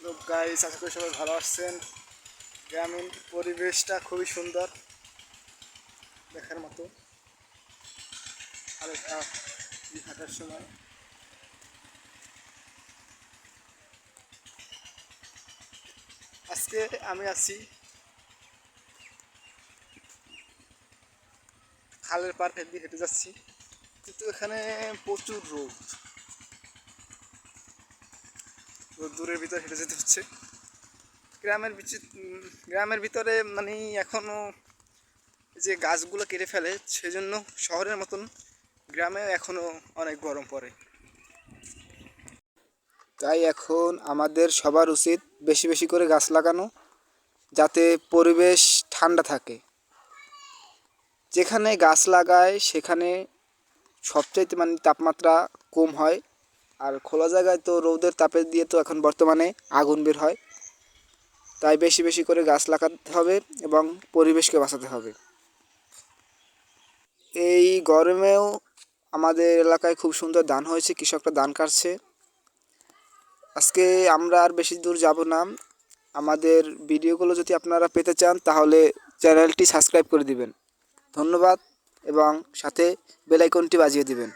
লোক গাইস আশা করি সবাই ভালো আসছেন গ্রামীণ পরিবেশটা খুবই সুন্দর। দেখার মতো। আর হাঁটার সময়। আজকে আমি আছি খালের পার দিয়ে হেঁটে যাচ্ছি। কিন্তু এখানে প্রচুর রোদ। রোদ্দুরের ভিতরে হেঁটে যেতে হচ্ছে। গ্রামের গ্রামের ভিতরে মানে এখনও যে গাছগুলো কেটে ফেলে, সেজন্য শহরের মতন গ্রামে এখনও অনেক গরম পড়ে। তাই এখন আমাদের সবার উচিত বেশি বেশি করে গাছ লাগানো, যাতে পরিবেশ ঠান্ডা থাকে। যেখানে গাছ লাগায়, সেখানে সবচাইতে মানে তাপমাত্রা কম হয়। আর খোলা জায়গায় তো রৌদের তাপে দিয়ে তো এখন বর্তমানে আগুন বের হয়। তাই বেশি বেশি করে গাছ লাগাতে হবে এবং পরিবেশকে বাঁচাতে হবে। এই গরমেও আমাদের এলাকায় খুব সুন্দর ধান হয়েছে, কৃষকরা ধান কাটছে। আজকে আমরা আর বেশি দূর যাব না। আমাদের ভিডিওগুলো যদি আপনারা পেতে চান, তাহলে চ্যানেলটি সাবস্ক্রাইব করে দিবেন। ধন্যবাদ এবং সাথে বেল আইকনটি বাজিয়ে দিবেন।